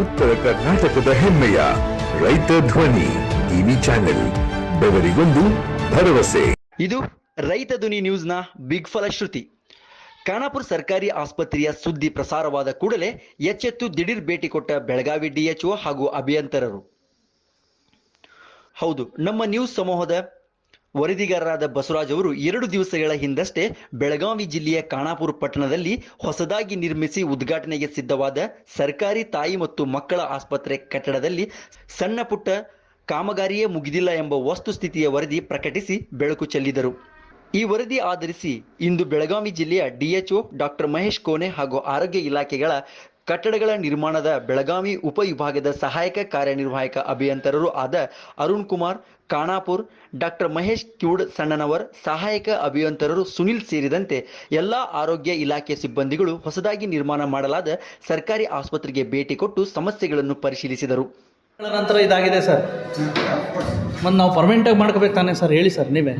ಉತ್ತರ ಕರ್ನಾಟಕದ ಹೆಮ್ಮೆಯ ರೈತ ಧ್ವನಿ ಟಿವಿ ಚಾನೆಲ್, ಬೆವರಿಗೊಂದು ಭರವಸೆ. ಇದು ರೈತ ಧ್ವನಿ ನ್ಯೂಸ್ನ ಬಿಗ್ ಫಲಶ್ರುತಿ ಖಾನಾಪುರ ಸರ್ಕಾರಿ ಆಸ್ಪತ್ರೆಯ ಸುದ್ದಿ ಪ್ರಸಾರವಾದ ಕೂಡಲೇ ಎಚ್ಚೆತ್ತು ದಿಢೀರ್ ಭೇಟಿ ಕೊಟ್ಟ ಬೆಳಗಾವಿ ಡಿಎಚ್ಒ ಹಾಗೂ ಅಭಿಯಂತರರು. ಹೌದು, ನಮ್ಮ ನ್ಯೂಸ್ ಸಮೂಹದ ವರದಿಗಾರರಾದ ಬಸವರಾಜ್ ಅವರು ಎರಡು ದಿವಸಗಳ ಹಿಂದಷ್ಟೇ ಬೆಳಗಾವಿ ಜಿಲ್ಲೆಯ ಖಾನಾಪುರ ಪಟ್ಟಣದಲ್ಲಿ ಹೊಸದಾಗಿ ನಿರ್ಮಿಸಿ ಉದ್ಘಾಟನೆಗೆ ಸಿದ್ಧವಾದ ಸರ್ಕಾರಿ ತಾಯಿ ಮತ್ತು ಮಕ್ಕಳ ಆಸ್ಪತ್ರೆ ಕಟ್ಟಡದಲ್ಲಿ ಸಣ್ಣ ಪುಟ್ಟ ಕಾಮಗಾರಿಯೇ ಮುಗಿದಿಲ್ಲ ಎಂಬ ವಸ್ತುಸ್ಥಿತಿಯ ವರದಿ ಪ್ರಕಟಿಸಿ ಬೆಳಕು ಚೆಲ್ಲಿದರು. ಈ ವರದಿ ಆಧರಿಸಿ ಇಂದು ಬೆಳಗಾವಿ ಜಿಲ್ಲೆಯ ಡಿಎಚ್ಒ ಡಾಕ್ಟರ್ ಮಹೇಶ್ ಕೋನೆ ಹಾಗೂ ಆರೋಗ್ಯ ಇಲಾಖೆಗಳ ಕಟ್ಟಡಗಳ ನಿರ್ಮಾಣದ ಬೆಳಗಾವಿ ಉಪವಿಭಾಗದ ಸಹಾಯಕ ಕಾರ್ಯನಿರ್ವಾಹಕ ಅಭಿಯಂತರರು ಆದ ಅರುಣ್ ಕುಮಾರ್, ಕಾಣಾಪುರ್, ಡಾಕ್ಟರ್ ಮಹೇಶ್ ಕ್ಯೂಡ್ ಸಣ್ಣನವರ್, ಸಹಾಯಕ ಅಭಿಯಂತರರು ಸುನಿಲ್ ಸೇರಿದಂತೆ ಎಲ್ಲ ಆರೋಗ್ಯ ಇಲಾಖೆ ಸಿಬ್ಬಂದಿಗಳು ಹೊಸದಾಗಿ ನಿರ್ಮಾಣ ಮಾಡಲಾದ ಸರ್ಕಾರಿ ಆಸ್ಪತ್ರೆಗೆ ಭೇಟಿ ಕೊಟ್ಟು ಸಮಸ್ಯೆಗಳನ್ನು ಪರಿಶೀಲಿಸಿದರು. ನಂತರ ಇದಾಗಿದೆ ಸರ್. ಮತ್ತು ನಾವು ಪರ್ಮನೆಂಟಾಗಿ ಮಾಡ್ಕೋಬೇಕು ತಾನೇ ಸರ್? ಹೇಳಿ ಸರ್ ನೀವೇ.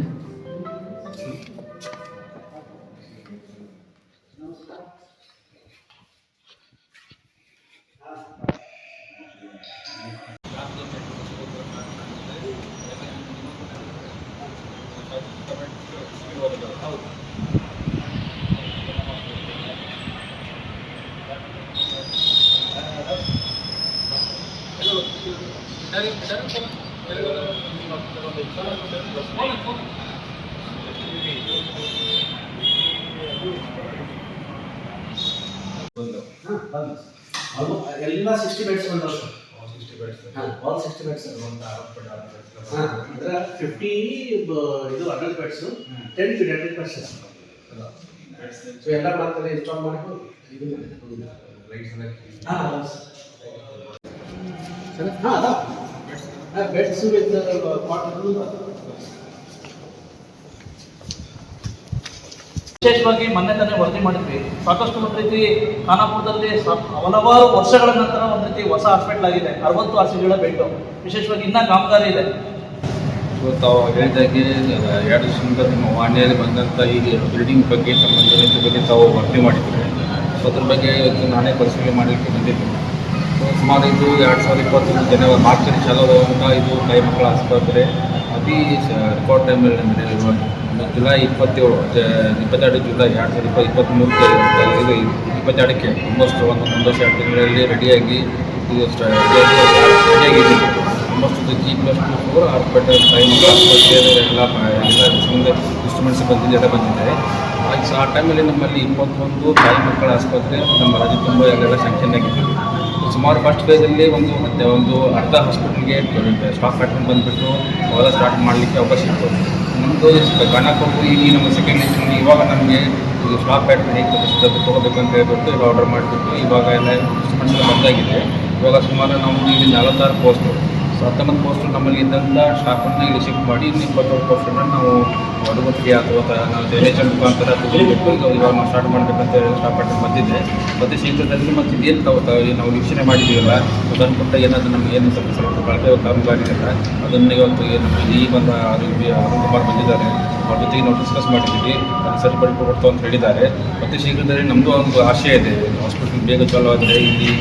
ಎಲ್ಲ ಸಿಕ್ಸ್ಟಿ ಬೆಡ್ಸ್ ಬಂದವು ಸರ್ ಆಲ್ ಸಿಕ್ಸ್ಟಿ ಹಾಂ ಅಂದ್ರೆ ಫಿಫ್ಟಿ ಇದು adult beds ten paediatric beds so ಎಲ್ಲ ಮಾಡ್ತಾರೆ ಇನ್ಸ್ಟಾಲ್ ಮಾಡಿ ಇದು ಅದಾವ ಸರ್. ಹಾಂ ಅದಾವ. ಹಾಂ ಬೆಡ್ಸ್ ವಿತ್ ವಿಶೇಷವಾಗಿ ಮೊನ್ನೆ ತಾನೇ ವರದಿ ಮಾಡಿದ್ವಿ. ಸಾಕಷ್ಟು ಒಂದು ರೀತಿ ಖಾನಾಪುರದಲ್ಲಿ ಹಲವಾರು ವರ್ಷಗಳ ನಂತರ ಒಂದು ರೀತಿ ಹೊಸ ಹಾಸ್ಪಿಟಲ್ ಆಗಿದೆ. ಅರವತ್ತು ಹಾಸಿಗೆಗಳ ಬೆಡ್ಡು ವಿಶೇಷವಾಗಿ ಇನ್ನೂ ಕಾಮಗಾರಿ ಇದೆ. ಇವತ್ತು ತಾವು ಹೇಳಿದಾಗೆ ಎರಡು ದಿವಸದಿಂದ ನಿಮ್ಮ ವಾಣಿಯಲ್ಲಿ ಬಂದಂಥ ಈ ಬಿಲ್ಡಿಂಗ್ ಬಗ್ಗೆ ಸಂಬಂಧ ಬಗ್ಗೆ ತಾವು ವರದಿ ಮಾಡಿದ್ದೀವಿ ಸೊ ಅದ್ರ ಬಗ್ಗೆ ಇವತ್ತು ನಾನೇ ಪರಿಶೀಲನೆ ಮಾಡಲಿಕ್ಕೆ ಬಂದಿದ್ದೀನಿ. ಸುಮಾರು ಇದು ಎರಡು ಸಾವಿರದ ಇಪ್ಪತ್ತೊಂದು ಜನವರಿ ಮಾರ್ಚಲ್ಲಿ ಚಾಲುವಾದಂಥ ಇದು ಕೈ ಮಕ್ಕಳ ಆಸ್ಪತ್ರೆ ಅತಿ ರೆಕಾರ್ಡ್ ಟೈಮಲ್ಲಿ ಒಂದು ಜುಲೈ ಇಪ್ಪತ್ತೇಳು ಇಪ್ಪತ್ತೆರಡು ಜುಲೈ ಎರಡು ಸಾವಿರದ ಇಪ್ಪ ಇಪ್ಪತ್ತ್ಮೂರಕ್ಕೆ ಇದು ಇಪ್ಪತ್ತೆರಡಕ್ಕೆ ಆಲ್ಮೋಸ್ಟ್ ಒಂದು ಒಂದು ಎರಡು ತಿಂಗಳಲ್ಲಿ ರೆಡಿಯಾಗಿ ಇದು ರೆಡಿಯಾಗಿದೆ almost G plus two four hospital ಕೈ ಮಕ್ಕಳ ಆಸ್ಪತ್ರೆ ಎಲ್ಲ ಎಲ್ಲ ಇನ್ಸ್ಟ್ರೂಮೆಂಟ್ಸ್ ಬಂದಿದೆ, ಎಲ್ಲ ಬಂದಿದೆ. ಆ ಟೈಮಲ್ಲಿ ನಮ್ಮಲ್ಲಿ ಇಪ್ಪತ್ತೊಂದು ತಾಯಿ ಮಕ್ಕಳ ಆಸ್ಪತ್ರೆ ನಮ್ಮ ರಾಜ್ಯ ತುಂಬ ಎಲ್ಲ ಸಂಖ್ಯೆಯಾಗಿದ್ದೀವಿ ಸುಮಾರು ಫಸ್ಟ್ ಫೇಸಲ್ಲಿ ಒಂದು ಮತ್ತೆ ಒಂದು ಅರ್ಧ ಹಾಸ್ಪಿಟಲ್ಗೆ ಸ್ಟಾಕ್ ಕಟ್ಕೊಂಡು ಬಂದುಬಿಟ್ಟು ಅವೆಲ್ಲ ಸ್ಟಾರ್ಟ್ ಮಾಡಲಿಕ್ಕೆ ಅವಕಾಶ ಇತ್ತು. ನಮ್ಮದು ಕೊಟ್ಟು ಈ ನಮ್ಮ ಸೆಕೆಂಡ್ ಲಿಸ್ಟಲ್ಲಿ ಇವಾಗ ನಮಗೆ ಇದು ಸ್ಟಾಕ್ ಪ್ಯಾಟ್ರನ್ ಹೇಗೆ ತೊಗೋಬೇಕು ಅಂತ ಹೇಳ್ಬಿಟ್ಟು ಇವಾಗ ಆರ್ಡರ್ ಮಾಡಿಬಿಟ್ಟು ಇವಾಗ ಎಲ್ಲ ಬಂದಾಗಿದೆ. ಇವಾಗ ಸುಮಾರು ನಾವು ಇಲ್ಲಿ ನಲವತ್ತಾರು ಪೋಸ್ಟು ಸೊ ಹತ್ತೊಂಬತ್ತು ಪೋಸ್ಟ್ ನಮ್ಮಲ್ಲಿ ಇದ್ದಂಥ ಸ್ಟಾಫನ್ನು ಇಲ್ಲಿ ಶಿಫ್ಟ್ ಮಾಡಿ ಇನ್ನು ಇಪ್ಪತ್ತೊಂದು ಪೋಸ್ಟನ್ನು ನಾವು ಅಡುಗೆ ಅಥವಾ ನಾವು ಎಂ ಮುಖಾಂತರ ಇವಾಗ ನಾವು ಸ್ಟಾರ್ಟ್ ಮಾಡಬೇಕಂತ ಸ್ಟಾಪ್ ಮಾಡಿ ಬಂದಿದೆ ಮತ್ತು ಶೀಘ್ರದಲ್ಲಿ ಮತ್ತು ಇದೇನು ತಾವು ತಾವು ನಾವು ವೀಕ್ಷಣೆ ಮಾಡಿದ್ದೀವಲ್ಲ, ಅದನ್ನು ಕೊಟ್ಟ ಏನಾದರೂ ನಮ್ಗೆ ಏನು ಸ್ವಲ್ಪ ಸ್ವಲ್ಪ ಕಳೆದ ಕಾಮಗಾರಿ ಇದೆ ಅದನ್ನು ಇವತ್ತು ಏನು ಈ ಬಂದ ಅರುಣ್ ಕುಮಾರ್ ಬಂದಿದ್ದಾರೆ. ಅವ್ರ ಜೊತೆಗೆ ನಾವು ಡಿಸ್ಕಸ್ ಮಾಡಿದ್ದೀವಿ. ಅದನ್ನು ಸರಿಪಡಿಕೊಡ್ತು ಅಂತ ಹೇಳಿದ್ದಾರೆ. ಮತ್ತು ಶೀಘ್ರದಲ್ಲಿ ನಮ್ಮದು ಒಂದು ಆಶಯ ಇದೆ. ಹಾಸ್ಪಿಟಲ್ ಬೇಗ ಚಾಲು ಆದರೆ ಇಲ್ಲಿ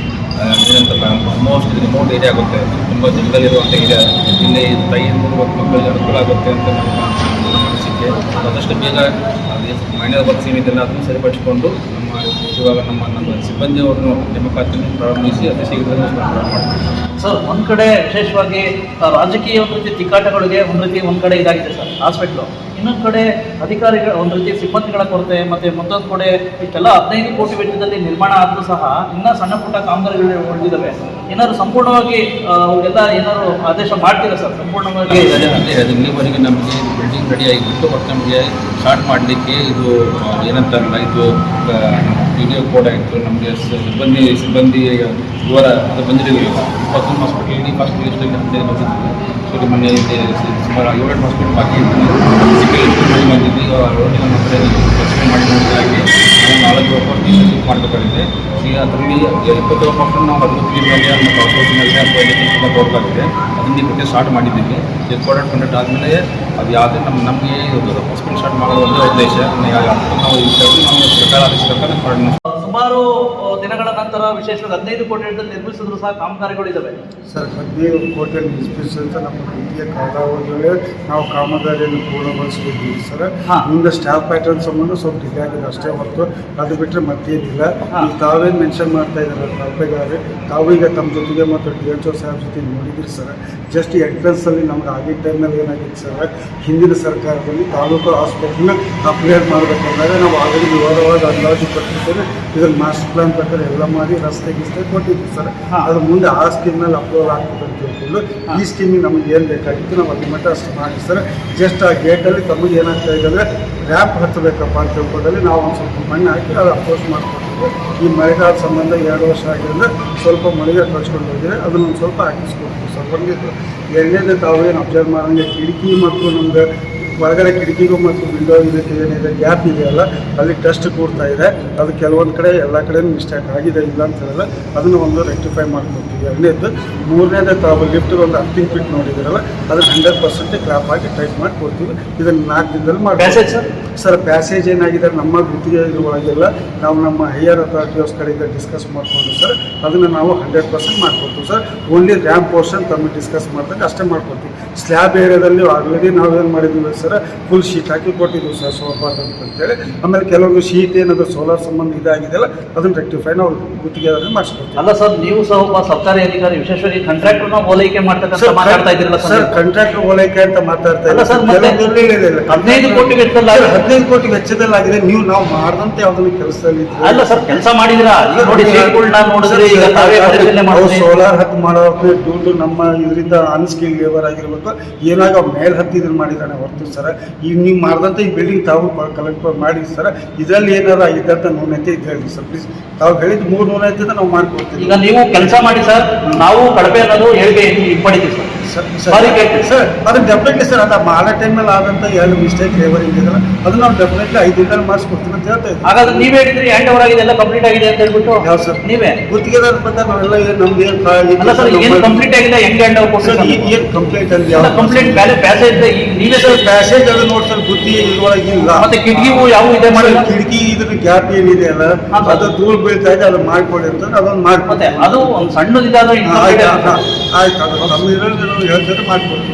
ಏನಂತಲ್ಲ ಆಲ್ಮೋಸ್ಟ್ ಇದು ರಿಮೋಟ್ ಏರಿಯಾ ಆಗುತ್ತೆ. ತುಂಬ ಜನದಲ್ಲಿರುವಂಥ ಏರಿಯಾ ಇಲ್ಲಿ ಮೂರು ಮಕ್ಕಳಿಗೆ ಅನುಕೂಲ ಆಗುತ್ತೆ ಅಂತ ನಮ್ಮ ಅನಿಸಿಕೆ. ಆದಷ್ಟು ಬೇಗ ಮೈನರ್ ವರ್ಕ್ ಏನಿದೆಲ್ಲ ಅದನ್ನು ಸರಿಪಡಿಸಿಕೊಂಡು ನಮ್ಮ ಇವಾಗ ನಮ್ಮ ನಮ್ಮ ಸಿಬ್ಬಂದಿಯವ್ರನ್ನು ನೇಮಕಾತಿಯನ್ನು ಪ್ರಾರಂಭಿಸಿ ಅತಿ ಶೀಘ್ರದಲ್ಲಿ ಪ್ರಾರಂಭ ಮಾಡ್ತೀವಿ. ಸರ್ ಒಂದು ಕಡೆ ವಿಶೇಷವಾಗಿ ರಾಜಕೀಯ ಒಂದು ರೀತಿ ತಿಕ್ಕಾಟಗಳಿಗೆ ಒಂದು ರೀತಿ ಒಂದು ಕಡೆ ಇದಾಗಿದೆ ಸರ್ ಹಾಸ್ಪಿಟ್ಲು ಇನ್ನೊಂದು ಕಡೆ ಅಧಿಕಾರಿಗಳ, ಒಂದು ರೀತಿ ಸಿಬ್ಬಂದಿಗಳ ಕೊರತೆ, ಮತ್ತು ಮತ್ತೊಂದು ಕಡೆ ಇಷ್ಟೆಲ್ಲ ಹದಿನೈದು ಕೋಟಿ ವೆಚ್ಚದಲ್ಲಿ ನಿರ್ಮಾಣ ಆದರೂ ಸಹ ಇನ್ನೂ ಸಣ್ಣ ಪುಟ್ಟ ಕಾಮಗಾರಿಗಳು ಉಳಿದಿದ್ದಾವೆ. ಏನಾದ್ರು ಸಂಪೂರ್ಣವಾಗಿ ಎಲ್ಲ ಏನಾದ್ರು ಆದೇಶ ಮಾಡ್ತೀರಾ ಸರ್, ಸಂಪೂರ್ಣವಾಗಿ? ಇಲ್ಲಿವರೆಗೆ ನಮಗೆ ಬಿಲ್ಡಿಂಗ್ ರೆಡಿ ಆಗಿಬಿಟ್ಟು ಮತ್ತೆ ನಮಗೆ ಸ್ಟಾರ್ಟ್ ಮಾಡಲಿಕ್ಕೆ ಇದು ಏನಂತಾರಲ್ಲ, ಇದು ವಿಡಿಯೋ ಕೋಡ್ ಆಯಿತು. ನಮಗೆ ಸಿಬ್ಬಂದಿ ಸಿಬ್ಬಂದಿ ವಿವರ ಅದು ಬಂದಿರಲಿಲ್ಲ ಇಪ್ಪತ್ತೊಂದು ಹಾಸ್ಪಿಟಲ್ಗೆ ಫಸ್ಟ್ ಲಿಸ್ಟಲ್ಲಿ ಹದಿನೈದು ಬಂದಿದ್ವಿ ಸೊ ಮೊನ್ನೆ ಇದೆ ಸುಮಾರು ಏಳೆಂಟು ಹಾಸ್ಪಿಟಲ್ ಬಾಕಿ ಇತ್ತು. ಬಂದಿದ್ದೀವಿ ಆ ರೋಡಿನ ನಮ್ಮ ಮಾಡಿ ನೋಡಿದಾಗೆ ನಾಲ್ಕು ಮಾಡಬೇಕಾಗಿದೆ. ಈಗ ಅದರಲ್ಲಿ ಇಪ್ಪತ್ತೇಳು ಪರ್ಸೆಂಟ್ ನಾವು ಹದಿನೈದು ಮೇಲೆ ಮತ್ತು ಔಟ್ಸೋರ್ಸಿಂಗಲ್ಲಿ ಅಥವಾ ಎಲೆಕ್ಟ್ರಿಕ್ ಕೊಡಲಾಗಿದೆ ಅದನ್ನು ಬಗ್ಗೆ ಸ್ಟಾರ್ಟ್ ಮಾಡಿದ್ದೀವಿ. ರೆಕಾರ್ಡೆಡ್ ಕಂಡಕ್ಟ್ ಆದಮೇಲೆ ಅದು ಯಾವುದೇ ನಮ್ಮ ನಮಗೆ ಹಾಸ್ಪಿಟಲ್ ಸ್ಟಾರ್ಟ್ ಮಾಡೋದು ಒಂದೇ ಉದ್ದೇಶ. ನಾವು ನಾವು ಸರ್ಕಾರ ಪ್ರಕಾರ ಸುಮಾರು ನಂತರ ವಿಶೇಷವಾಗಿ ಹದಿನೈದು ಕೋಟಿ ವೆಚ್ಚದಲ್ಲಿ ನಿರ್ಮಿಸಿದ್ರು ಸಹ ಕಾಮಗಾರಿಗಳು ಇದಾವೆ. ಸರ್ ಹದಿನೈದು ಕೋಟಿ ನಿರ್ಮಿಸಿದಂತ ನಮ್ಮ ರೀತಿಯ ಕಾಲಾವಧಿಯಲ್ಲೇ ನಾವು ಕಾಮಗಾರಿಯನ್ನು ಪೂರ್ಣಗೊಳಿಸಿದ್ದೀವಿ ಸರ್. ಮುಂದೆ ಸ್ಟಾಫ್ ಪ್ಯಾಟರ್ನ್ ಸಂಬಂಧ ಸ್ವಲ್ಪ ಡಿಲೇ ಆಗಿದೆ ಅಷ್ಟೇ ಹೊರತು ಅದು ಬಿಟ್ಟರೆ ಮತ್ತೇನಿಲ್ಲ. ತಾವೇ ಮೆನ್ಷನ್ ಮಾಡ್ತಾ ಇದ್ದಾರೆ ತಾಪೆಗಾರಿ ತಾವು ಈಗ ತಮ್ಮ ಜೊತೆಗೆ ಮತ್ತು ಡಿ ಎಚ್ ಓ ಸಾಹೇಬ್ ಜೊತೆ ನೋಡಿದ್ರಿ ಸರ್. ಜಸ್ಟ್ ಎಂಟ್ರೆನ್ಸಲ್ಲಿ ನಮ್ಗೆ ಆಗಿದ್ದ ಟೈಮ್ನಲ್ಲಿ ಏನಾಗಿತ್ತು ಸರ್ ಹಿಂದಿನ ಸರ್ಕಾರದಲ್ಲಿ ತಾಲೂಕು ಆಸ್ಪತ್ರೆನ ಅಪ್ಗ್ರೇಡ್ ಮಾಡಬೇಕಂದಾಗ ನಾವು ಆಗಲಿ ವಿವಾದವಾಗಿ ಅಂದಾಜು ಕೊಟ್ಟಿದ್ದೇವೆ. ಇದನ್ನು ಮಾಸ್ಟರ್ ಪ್ಲಾನ್ ಪ್ರಕಾರ ಎಲ್ಲ ಮಾಡಿ ರಸ್ತೆ ಗಿಸ್ತೆ ಕೊಟ್ಟಿದ್ವಿ ಸರ್. ಅದ್ರ ಅದು ಮುಂದೆ ಆ ಸ್ಕೀಮ್ನಲ್ಲಿ ಅಪ್ರೂವಲ್ ಆಗ್ತದೆ ಅಂತ ಹೇಳ್ಕೊಂಡು ಈ ಸ್ಕೀಮಿಗೆ ನಮಗೆ ಏನು ಬೇಕಾಗಿತ್ತು ನಾವು ಅಲ್ಲಿ ಮಟ್ಟ ಅಷ್ಟು ಮಾಡಿ ಸರ್. ಜಸ್ಟ್ ಆ ಗೇಟಲ್ಲಿ ತಮಗೆ ಏನಾಗ್ತಾ ಇದೆ ಅಂದರೆ ರ್ಯಾಪ್ ಹತ್ತಬೇಕಪ್ಪ ಅಂತ ಹೇಳ್ಕೊಂಡಲ್ಲಿ ನಾವು ಒಂದು ಸ್ವಲ್ಪ ಮಣ್ಣು ಹಾಕಿ ಅದು ಅಪ್ರೋಚ್ ಮಾಡ್ಕೊಡ್ತೀವಿ ಈ ಮಳೆಗಾಲ ಸಂಬಂಧ ಎರಡು ವರ್ಷ ಆಗಿರೋದ್ರೆ ಸ್ವಲ್ಪ ಮಳೆಗೆ ಕಳ್ಸ್ಕೊಂಡು ಹೋಗಿದ್ರೆ ಅದನ್ನ ಒಂದು ಸ್ವಲ್ಪ ಹಾಕಿಸ್ಕೊಡ್ತೀವಿ ಸರ್. ಒಂದಿದ್ದು ಎರಡನೇದು ತಾವು ಏನು ಅಬ್ಸರ್ವ್ ಮಾಡಂಗೆ ಕಿಟಕಿ ಮತ್ತು ನಮ್ದು ಹೊರಗಡೆ ಕಿಟಕಿಗೂ ಮತ್ತು ವಿಂಡೋ ಇದಕ್ಕೆ ಏನಿದೆ ಗ್ಯಾಪ್ ಇದೆಯಲ್ಲ ಅಲ್ಲಿ ಟಸ್ಟ್ ಕೂಡ್ತಾ ಇದೆ. ಅದು ಕೆಲವೊಂದು ಕಡೆ ಎಲ್ಲ ಕಡೆ ಮಿಸ್ಟೇಕ್ ಆಗಿದೆ ಇಲ್ಲ ಅಂತ ಹೇಳಲ್ಲ. ಅದನ್ನು ಒಂದು ರೆಕ್ಟಿಫೈ ಮಾಡ್ಕೊತೀವಿ ಎರಡನೇದು ಮೂರನೇದು ತಾವು ಲಿಫ್ಟ್ ಒಂದು ಹತ್ತಿಂಗ್ ಫಿಟ್ ನೋಡಿದಿರಲ್ಲ ಅದನ್ನು ಹಂಡ್ರೆಡ್ ಪರ್ಸೆಂಟ್ ಕ್ಲಾಪ್ ಆಗಿ ಟೈಟ್ ಮಾಡಿ ಕೊಡ್ತೀವಿ ಇದನ್ನು ನಾಲ್ಕು ದಿನದಲ್ಲಿ ಮಾಡಿ ಪ್ಯಾಸೇಜ್ ಸರ್? ಸರ್ ಪ್ಯಾಸೇಜ್ ಏನಾಗಿದೆ? ನಮ್ಮ ಗುತ್ತಿಗೆ ಇರುವಾಗೆಲ್ಲ ನಾವು ನಮ್ಮ ಹೈಯರ್ ಅಥಾರಿಟಿಯವ್ಸ್ ಕಡೆಯಿಂದ ಡಿಸ್ಕಸ್ ಮಾಡ್ಕೊಂಡು ಸರ್ ಅದನ್ನು ನಾವು ಹಂಡ್ರೆಡ್ ಪರ್ಸೆಂಟ್ ಮಾಡ್ಕೊಡ್ತೀವಿ ಸರ್. ಓನ್ಲಿ ರ್ಯಾಂಪ್ ಪೋರ್ಷನ್ ತಮ್ಮ ಡಿಸ್ಕಸ್ ಮಾಡಿದಾಗ ಅಷ್ಟೇ ಮಾಡ್ಕೊಡ್ತೀವಿ ಸ್ಲ್ಯಾಬ್ ಏರಿಯಾದಲ್ಲಿ ಆಲ್ರೆಡಿ ನಾವೇನು ಮಾಡಿದ್ದೀವಿ? ಸರ್ ಫುಲ್ ಶೀಟ್ ಹಾಕಿ ಕೊಟ್ಟಿದ್ದೀವಿ ಸರ್ ಸೋಬಾರ್ದು ಅಂತೇಳಿ ಆಮೇಲೆ ಕೆಲವೊಂದು ಶೀಟ್ ಏನಾದರೂ ಸೋಲಾರ್ ಸಂಬಂಧ ಇದಾಗಿದೆಯಲ್ಲ ಅದನ್ನು ರೆಕ್ಟಿಫೈ ನಾವು ಗುತ್ತಿಗೆದಾರರಿಗೆ ಮಾಡಿಸ್ಕೊಡ್ತೀವಿ. ಅಲ್ಲ ಸರ್ ನೀವು ಸಹ ಒಬ್ಬ ಸರ್ಕಾರಿ ಅಧಿಕಾರಿ ವಿಶೇಷವಾಗಿ ಕಾಂಟ್ರಾಕ್ಟರ್ನ ಓಲೈಕೆ ಮಾಡ್ತಕ್ಕಂಥ ಮಾತಾಡ್ತಾ ಇದ್ದೀರಲ್ಲ ಸರ್ ಕಾಂಟ್ರಾಕ್ಟರ್ ಓಲೈಕೆ ಅಂತ ಮಾತಾಡ್ತಾ ಇಲ್ಲ ಸರ್. ಹದಿನೈದು ಕೋಟಿ ವೆಚ್ಚದಲ್ಲಿ ಆಗಿದೆ. ಹದಿನೈದು ಕೋಟಿ ವೆಚ್ಚದಲ್ಲಾಗಿದೆ ನೀವು ನಾವು ಮಾಡ್ದಂತ ಯಾವ್ದನ್ನು ಕೆಲಸದಲ್ಲಿ ಅಲ್ಲ ಸರ್ ಕೆಲಸ ಮಾಡಿದಿರಾ? ನೋಡಿ ನೋಡಿದ್ರೆ ಈಗ ಸೋಲಾರ್ ಹತ್ತು ಮಾಡೋಕೆ ದುಡ್ಡು ನಮ್ಮ ಇದರಿಂದ ಅನ್ಸ್ಕಿಲ್ ಲೇಬರ್ ಆಗಿರ್ಬೇಕು. ಏನಾಗ ಮೇಲ್ ಹತ್ತಿ ಇದನ್ನ ಮಾಡಿದಾನೆ ಹೊರತು ಸರ್? ಈಗ ನೀವು ಮಾಡಿದಂಥ ಈ ಬಿಲ್ಡಿಂಗ್ ತಾವು ಕಲೆಕ್ಟ್ ಮಾಡಿ ಸರ್? ಇದರಲ್ಲಿ ಏನಾರು ಆಗಿದ್ದ ಅಂತ ನ್ಯೂನತೆ ಇದ್ದು ಹೇಳಿ ಸರ್ ಪ್ಲೀಸ್ ತಾವು ಹೇಳಿದ ಮೂರು ನ್ಯೂನತೆ ನಾವು ಮಾಡ್ಕೊಡ್ತೀವಿ. ಈಗ ನೀವು ಕೆಲಸ ಮಾಡಿ ಸರ್, ನಾವು ಕಡಿಮೆ ಅನ್ನೋದು ಹೇಳಿಕೆ ಹಿಂಪಡಿತೀವಿ ಸರ್. Sir sorry. ಅದು ಡೆಫಿನೆಟ್ಲಿ ಸರ್ ಅದು ಮಾಡೋ ಟೈಮಲ್ಲಿ ಆದಂಥ ಎರಡು ಮಿಸ್ಟೇಕ್ ಲೇಬರ್ ಇದೆಯಲ್ಲ ಅದು ನಾವು ಡೆಫಿನೆಟ್ಲಿ ಐದು ದಿನದಲ್ಲಿ ಮಾಡಿಸ್ಕೊಡ್ತೀವಿ ಅಂತ ಹೇಳ್ತಾ ಇದ್ದೀವಿ. ಹಾಗಾದ್ರೆ ನೀವೇ ಹೇಳಿದ್ರಿ ಹ್ಯಾಂಡ್ ಓವರ್ ಆಗಿದೆ ಎಲ್ಲ ಕಂಪ್ಲೀಟ್ ಆಗಿದೆ ಅಂತ ಹೇಳ್ಬಿಟ್ಟು? ಯಾವ ಸರ್? ನೀವೇ? ಗುತ್ತಿಗೆದಾರ ಪ್ರಕಾರ ನಾವೆಲ್ಲ ನಮ್ದು ಏನು ಅಲ್ಲ ಸರ್ ಏನು ಕಂಪ್ಲೀಟ್ ಆಗಿದೆ ಹೆಂಗೆ ಹ್ಯಾಂಡ್ ಓವರ್ ಸರ್ ಕೊಡ್ತೀವಿ ಏನು ಕಂಪ್ಲೇಂಟ್ ಅಲ್ಲಿ ಎಲ್ಲ ಕಂಪ್ಲೀಟ್ ಬ್ಯಾಲೆ ಪ್ಯಾಸೇಜ್ ಈಗ ನೀವೇ ಸರ್ ಪ್ಯಾಸೇಜ್ ಅದು ನೋಡಿ ಸರ್ ಗುತ್ತಿಗೆ ಇಲ್ಲ. ಮತ್ತೆ ಕಿಟಕಿಗೂ ಯಾವ ಇದೆ ಮಾಡಿ ಕಿಟಕಿ ಇದ್ರ ಗ್ಯಾಪ್ ಏನಿದೆ ಅಲ್ಲ. ಅದು ಧೂಳು ಬೀಳ್ತಾ ಇದೆ ಅದು ಮಾಡ್ಕೊಳ್ಳಿ ಅಂತ ಅದೊಂದು ಮತ್ತೆ ಅದು ಒಂದು ಸಣ್ಣದಿದ್ದಾದ್ರೂ ಆಯ್ತು ಅದು ನಮ್ಮ ಹೇಳ್ತಾರೆ ಮಾಡ್ಕೊಡ್ತೀವಿ